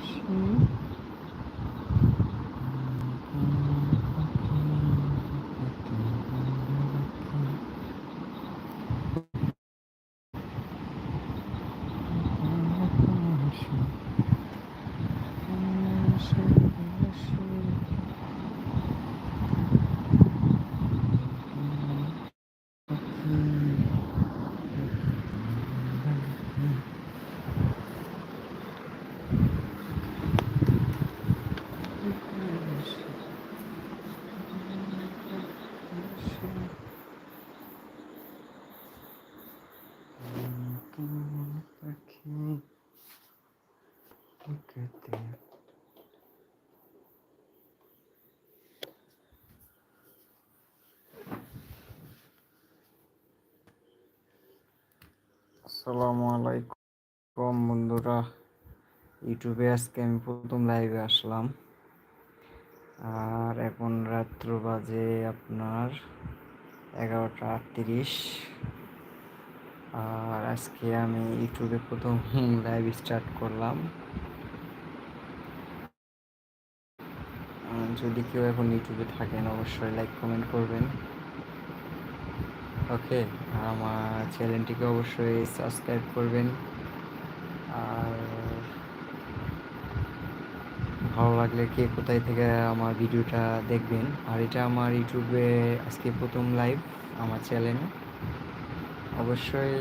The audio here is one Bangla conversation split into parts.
是，是。আসসালামু আলাইকুম বন্ধুরা। ইউটিউবে আজকে আমি প্রথম লাইভে আসলাম। আর এখন রাত্র বাজে আপনার এগারোটা আটত্রিশ। আর আজকে আমি ইউটিউবে প্রথম লাইভ স্টার্ট করলাম। যদি কেউ এখন ইউটিউবে থাকেন, অবশ্যই লাইক কমেন্ট করবেন। ওকে, আমার চ্যানেলটিকে অবশ্যই সাবস্ক্রাইব করবেন। আর ভালো লাগলে কে কোথায় থেকে আমার ভিডিওটা দেখবেন। আর এটা আমার ইউটিউবে আজকে প্রথম লাইভ আমার চ্যানেলে। অবশ্যই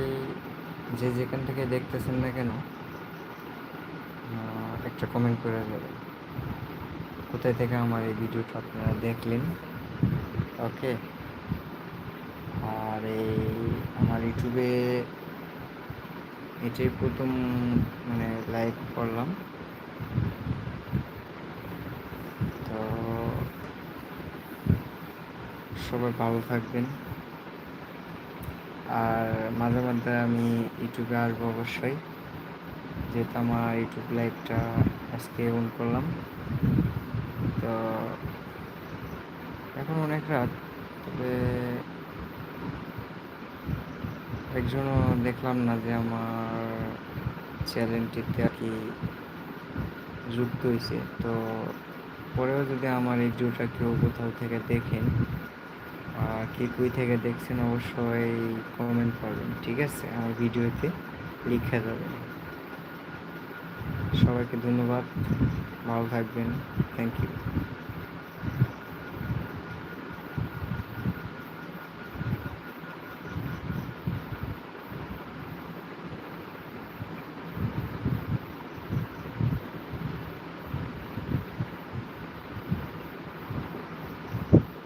যে যেখান থেকে দেখতেছেন না কেন একটা কমেন্ট করে দেবেন। কোথায় থেকে আমার এই ভিডিওটা আপনারা দেখলেন? ওকে আর এই আমার ইউটিউবে এটাই প্রথম মানে লাইভ করলাম। তো সবাই ভালো থাকবেন। আর মাঝে মধ্যে আমি ইউটিউবে আসব অবশ্যই। যেহেতু আমার ইউটিউব লাইভটা আজকে অন করলাম। তো এখন অনেক রাত, তবে একজনও দেখলাম না যে আমার চ্যানেলটিতে আর কি যুক্ত হয়েছে তো পরেও যদি আমার এই ভিডিওটা কেউ কোথাও থেকে দেখেন কে কই থেকে দেখছেন, অবশ্যই কমেন্ট করবেন, ঠিক আছে? আমার ভিডিওতে লিখে যাবেন। সবাইকে ধন্যবাদ। ভালো থাকবেন। Thank you